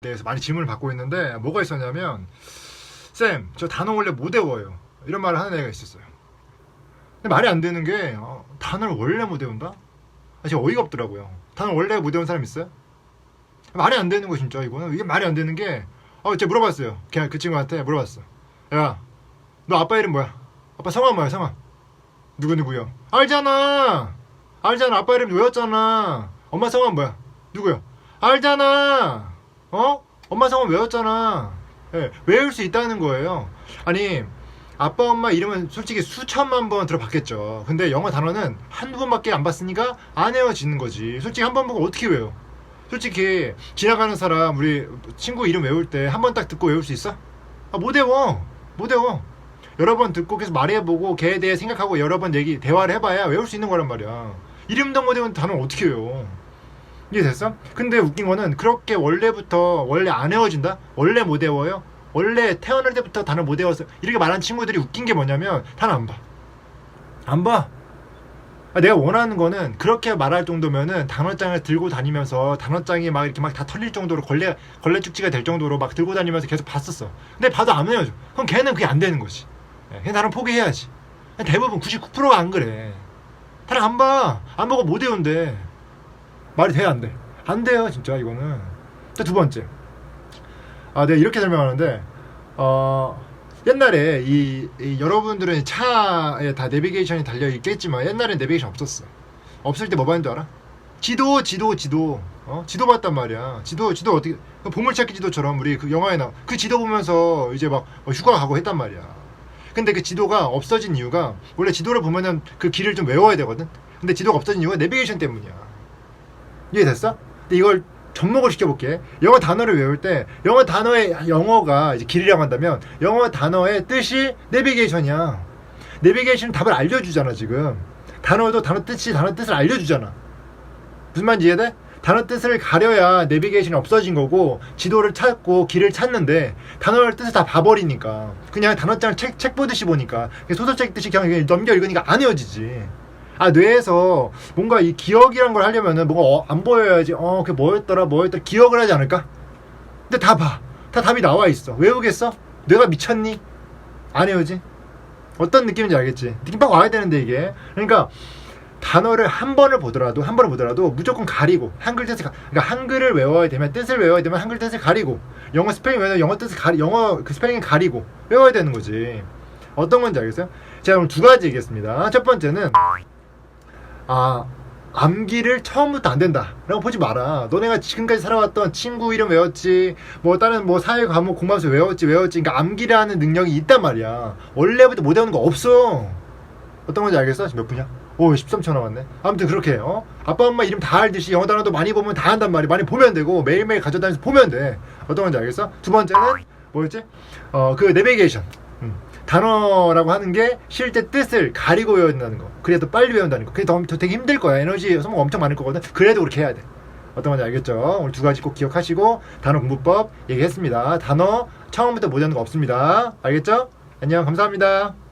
대해서 많이 질문을 받고 있는데 뭐가 있었냐면 쌤, 저 단어 원래 못 외워요. 이런 말을 하는 애가 있었어요. 근데 말이 안 되는 게 어, 단어를 원래 못 외운다? 아, 진짜 어이가 없더라고요. 단어 원래 못 외운 사람 있어요? 말이 안 되는 거 진짜 이거는 이게 말이 안 되는 게 어, 제가 물어봤어요. 그냥 그 친구한테 물어봤어. 야, 너 아빠 이름 뭐야? 아빠 성함 뭐야? 성함? 누구 누구요? 알잖아. 알잖아. 아빠 이름 외웠잖아. 엄마 성함 뭐야? 누구요? 알잖아. 어? 엄마 성함 외웠잖아. 예, 외울 수 있다는 거예요. 아니, 아빠 엄마 이름은 솔직히 수천만 번 들어봤겠죠. 근데 영어 단어는 한두 번밖에 안 봤으니까 안 외워지는 거지. 솔직히 한 번 보고 어떻게 외워? 솔직히 지나가는 사람 우리 친구 이름 외울 때 한 번 딱 듣고 외울 수 있어? 아, 못 외워. 못 외워. 여러 번 듣고 계속 말해보고 걔에 대해 생각하고 여러 번 얘기 대화를 해봐야 외울 수 있는 거란 말이야. 이름도 못 외우는 단어를 어떻게 외워? 이해됐어? 근데 웃긴 거는 그렇게 원래부터 원래 안 외워진다? 원래 못 외워요? 원래 태어날 때부터 단어 못 외워서 이렇게 말한 친구들이 웃긴 게 뭐냐면 단어 안 봐. 안 봐. 아, 내가 원하는 거는 그렇게 말할 정도면은 단어장을 들고 다니면서 단어장이 막 이렇게 막 다 털릴 정도로 걸레 걸레 쭉지가 될 정도로 막 들고 다니면서 계속 봤었어. 근데 봐도 안 외워져. 그럼 걔는 그게 안 되는 거지. 예, 그냥 단어 포기해야지. 대부분 99%가 안 그래. 단어 안 봐. 안 보고 못 외운대. 말이 돼, 안 돼? 안 돼요, 진짜, 이거는. 또두 번째. 아, 내가 이렇게 설명하는데, 어, 옛날에 이, 이 여러분들은 차에 다 내비게이션이 달려 있겠지만 옛날엔 내비게이션 없었어. 없을 때 뭐 봤는 줄 알아? 지도, 지도, 지도. 어? 지도 봤단 말이야. 지도, 지도 어떻게, 그 보물찾기 지도처럼 우리 그 영화에 나, 그 지도 보면서 이제 막 어, 휴가 가고 했단 말이야. 근데 그 지도가 없어진 이유가, 원래 지도를 보면은 그 길을 좀 외워야 되거든? 근데 지도가 없어진 이유가 내비게이션 때문이야. 이해됐어? 근데 이걸 접목을 시켜볼게. 영어 단어를 외울 때 영어 단어의 영어가 이제 길이라고 한다면 영어 단어의 뜻이 내비게이션이야. 내비게이션은 답을 알려주잖아 지금. 단어도 단어 뜻이 단어 뜻을 알려주잖아. 무슨 말인지 이해돼? 단어 뜻을 가려야 내비게이션이 없어진 거고 지도를 찾고 길을 찾는데 단어의 뜻을 다 봐버리니까 그냥 단어장을 책, 책 보듯이 보니까 소설책 뜻이 그냥 넘겨 읽으니까 안 외워지지. 아 뇌에서 뭔가 이 기억이란 걸 하려면은 뭔가 어, 안 보여야지 어 그게 뭐였더라 뭐였더라 기억을 하지 않을까? 근데 다 봐. 다 답이 나와 있어. 외우겠어? 뇌가 미쳤니? 안 외우지? 어떤 느낌인지 알겠지? 느낌 빡 와야 되는데 이게 그러니까 단어를 한 번을 보더라도 한 번을 보더라도 무조건 가리고 한글 뜻을 가, 그러니까 한글을 외워야 되면 뜻을 외워야 되면 한글 뜻을 가리고 영어 스펠링 외우면 영어 뜻을 가리 영어 그 스펠링 가리고 외워야 되는 거지 어떤 건지 알겠어요? 제가 오늘 두 가지 얘기했습니다 첫 번째는 아 암기를 처음부터 안 된다 라고 보지 마라 너네가 지금까지 살아왔던 친구 이름 외웠지 뭐 다른 뭐 사회 과목 공부하면서 외웠지 외웠지 그러니까 암기라는 능력이 있단 말이야 원래부터 못 외우는 거 없어 어떤 건지 알겠어? 지금 몇 분이야? 오 13초 남았네 아무튼 그렇게 어? 아빠 엄마 이름 다 알듯이 영어 단어도 많이 보면 다 한단 말이야 많이 보면 되고 매일매일 가져다니면서 보면 돼 어떤 건지 알겠어? 두 번째는 뭐였지? 어 그 내비게이션 음. 단어라고 하는 게 실제 뜻을 가리고 외워야 된다는 거. 그래도 빨리 외운다는 거. 그게 더, 더 되게 힘들 거야. 에너지 소모가 엄청 많을 거거든. 그래도 그렇게 해야 돼. 어떤 건지 알겠죠? 오늘 두 가지 꼭 기억하시고 단어 공부법 얘기했습니다. 단어 처음부터 못 외우는 거 없습니다. 알겠죠? 안녕. 감사합니다